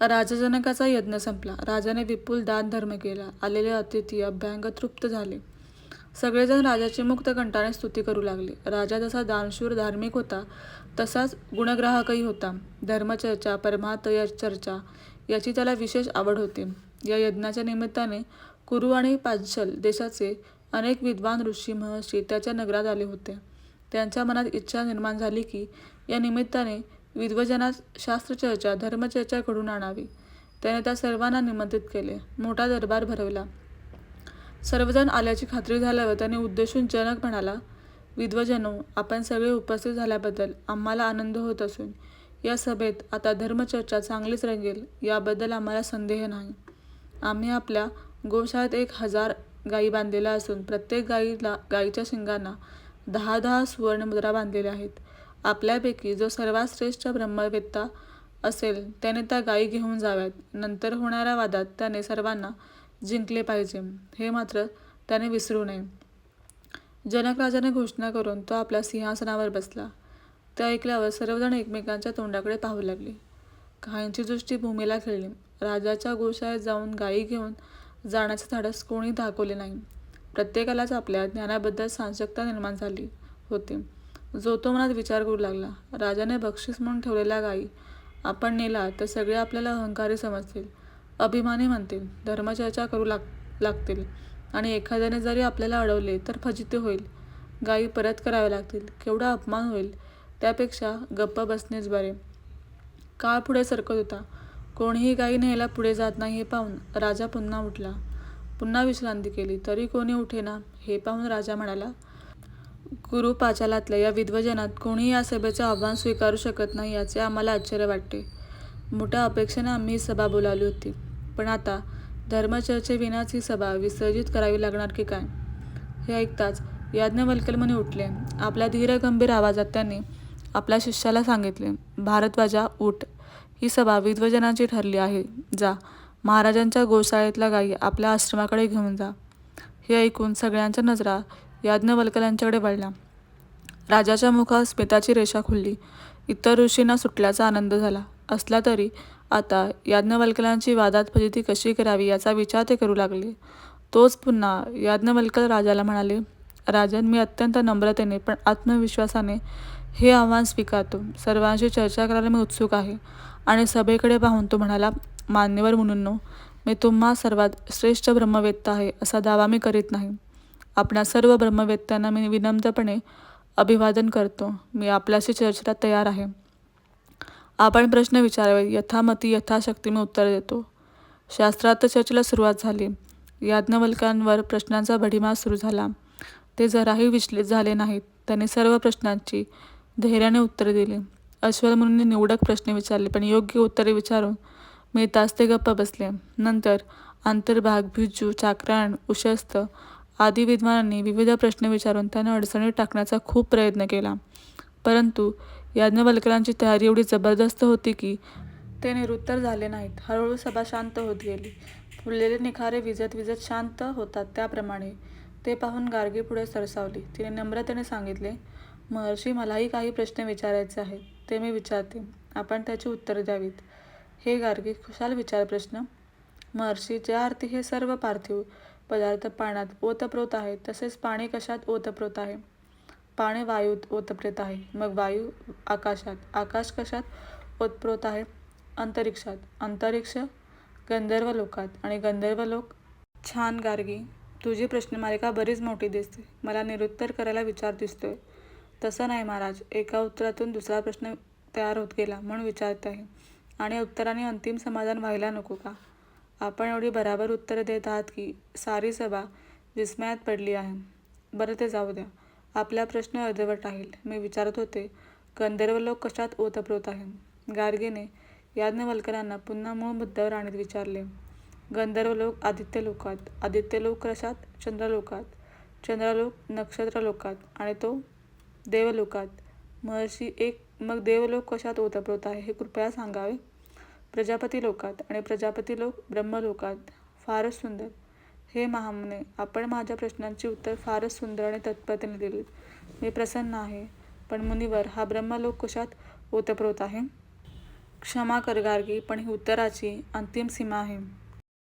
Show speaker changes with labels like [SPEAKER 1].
[SPEAKER 1] राजजनकाचा यज्ञ संपला. राजाने विपुल दानधर्म केला. आलेले अतिथी अभ्यंगतृप्त झाले. सगळेजण राजाची मुक्त कंटाने स्तुती करू लागले. राजा जसा दानशूर धार्मिक होता तसाच गुणग्राहकही होता. धर्मचर्चा, परमार्थचर्चा याची त्याला विशेष आवड होती. या यज्ञाच्या निमित्ताने कुरु आणि पांचल देशाचे अनेक विद्वान ऋषी, महर्षी त्याच्या नगरात आले होते. त्यांच्या मनात इच्छा निर्माण झाली की या निमित्ताने विद्वज्जनांस शास्त्रचर्चा, धर्मचर्चा घडून आणावी. त्याने त्या सर्वांना निमंत्रित केले. मोठा दरबार भरवला. सर्वजण आल्याची खात्री झाल्यावर त्याने उद्देशून जनक म्हणाला, विद्वजनो आपण सगळे उपस्थित झाल्याबद्दल आम्हाला आनंद होत असून या सभेत आता धर्मचर्चा चांगलीच रंगेल याबद्दल आम्हाला संदेह नाही. आम्ही आपल्या गोशाळेत एक हजार गायी बांधलेल्या असून प्रत्येक गाईला गायीच्या शिंगांना दहा दहा सुवर्णमुद्रा बांधलेल्या आहेत. आपल्यापैकी जो सर्वात श्रेष्ठ ब्रह्मवेत्ता असेल त्याने त्या गायी घेऊन जाव्यात. नंतर होणाऱ्या वादात त्याने सर्वांना जिंकले पाहिजे हे मात्र त्याने विसरू नये. जनक राजाने घोषणा करून तो आपल्या सिंहासनावर बसला. ते ऐकल्यावर सर्वजण एकमेकांच्या तोंडाकडे पाहू लागले. काहींची दृष्टी भूमीला खेळली राजाच्या गोशाळेत जाऊन गायी घेऊन जाण्याचे धाडस कोणी दाखवले नाही. प्रत्येकालाच आपल्या ज्ञानाबद्दल साशंकता निर्माण झाली होती. जो तो मनात विचार करू लागला, राजाने बक्षीस म्हणून ठेवलेल्या गायी आपण नेला तर सगळे आपल्याला अहंकारी समजतील, अभिमानी म्हणतील, धर्मचर्चा करू लाग लागतील आणि एखाद्याने जरी आपल्याला अडवले तर फजिती होईल, गायी परत कराव्या लागतील, केवढा अपमान होईल. त्यापेक्षा गप्प बसणेच बरे. काळ पुढे सरकत होता. कोणीही गायी न्यायला पुढे जात नाही हे पाहून राजा पुन्हा उठला. पुन्हा विश्रांती केली तरी कोणी उठेना हे पाहून राजा म्हणाला, कुरु पांचालातल्या या विध्वजनात कोणीही या सभेचं आव्हान स्वीकारू शकत नाही याचे आम्हाला आश्चर्य वाटते. मोठ्या अपेक्षेने आम्ही ही सभा बोलावली होती. पण आता धर्मचर्चेविनाच ही सभा विसर्जित करावी लागणार की काय? हे ऐकताच याज्ञवल्कलमने उठले. आपल्या धीरगंभीर आवाजात त्यांनी आपल्या शिष्याला सांगितले, भारद्वाजा, उठ. ही सभा विद्वजनांची ठरली आहे. जा, महाराजांच्या गोशाळेतल्या गायी आपल्या आश्रमाकडे घेऊन जा. हे ऐकून सगळ्यांच्या नजरा याज्ञवल्क्यांच्याकडे वळल्या. राजाच्या मुखात स्मिताची रेषा खुलली. इतर ऋषींना सुटल्याचा आनंद झाला असला तरी आता याज्ञवल्क्यांची वादात फजिती कशी करावी याचा विचार ते करू लागले. तोच पुन्हा याज्ञवल्क्य राजाला म्हणाले, राजन, मी अत्यंत नम्रतेने पण आत्मविश्वासाने हे आव्हान स्वीकारतो. सर्वांशी चर्चा करायला मी उत्सुक आहे. आणि सभेकडे पाहून तो म्हणाला, मान्यवर मुनींनो, मी तुम्हा सर्वात श्रेष्ठ ब्रह्मवेत्ता आहे असा दावा मी करीत नाही. आपणा सर्व ब्रह्मवेत्त्यांना मी विनम्रपणे अभिवादन करतो. मी आपल्याशी चर्चेला तयार आहे. आपण प्रश्न विचारावे यथामती यथाशक्ती मी उत्तर देतो. शास्त्रार्थ चर्चेला सुरुवात झाली. याज्ञवल्क्यांवर प्रश्नांचा भडीमार सुरू झाला. ते जराही विचलित झाले नाहीत. त्यांनी सर्व प्रश्नांची धैर्याने उत्तरे दिली. अश्वल मुनींनी निवडक प्रश्न विचारले पण योग्य उत्तरे विचारून मी तास ते गप्प बसले. नंतर अंतर्भाग, भिज्जू, चाकरायण, उशस्त आदी विद्वानांनी विविध प्रश्न विचारून त्यांना अडचणीत टाकण्याचा खूप प्रयत्न केला. परंतु याज्ञवल्करांची तयारी एवढी जबरदस्त होती की ते निरुत्तर झाले नाहीत. हळूहळू सभा शांत होत गेली. फुललेले निखारे विजत विजत शांत होतात त्याप्रमाणे. ते पाहून गार्गी पुढे सरसावली. तिने नम्रतेने सांगितले, महर्षी, मलाही काही प्रश्न विचारायचे आहेत. ते मी विचारते. आपण त्याची उत्तरं द्यावीत. हे गार्गी, खुशाल विचार प्रश्न. महर्षी, ज्या अर्थी हे सर्व पार्थिव पदार्थ पाण्यात ओतप्रोत आहे तसेच पाणी कशात ओतप्रोत आहे? पाणी वायूत ओतप्रोत आहे. मग वायू आकाशात. आकाश कशात ओतप्रोत आहे? अंतरिक्षात. अंतरिक्ष गंधर्वलोकात आणि गंधर्वलोक? छान गार्गी, तुझी प्रश्नमालिका बरीच मोठी दिसते. मला निरुत्तर करायला विचार दिसतोय. तसं नाही महाराज. एका उत्तरातून दुसरा प्रश्न तयार होत गेला म्हणून विचारत आहे. आणि उत्तराने अंतिम समाधान व्हायला नको का? आपण एवढी बराबर उत्तरं देत आहात की सारी सभा विस्मयात पडली आहे. बरं ते जाऊ द्या. आपला प्रश्न अर्धवट राहील. मी विचारत होते, गंधर्वलोक कशात ओतप्रोत आहे? गार्गेने याज्ञवल्क्यांना पुन्हा मूळ मुद्द्यावर आणत विचारले. गंधर्वलोक आदित्यलोकात. आदित्यलोक कशात? चंद्रलोकात. चंद्रलोक नक्षत्रलोकात. आणि तो? देवलोकात. महर्षी एक मग देवलोक कशात ओतप्रोत आहे हे कृपया सांगावे. प्रजापती लोकात आणि प्रजापती लोक ब्रह्मलोकात. फारच सुंदर. हे महामुने, आपण माझ्या प्रश्नांची उत्तर फारच सुंदर आणि तत्परतेने दिलीत. मी प्रसन्न आहे. पण मुनिवर, हा ब्रह्मलोक कशात ओतप्रोत आहे? क्षमा कर गार्गी पण ही उत्तराची अंतिम सीमा आहे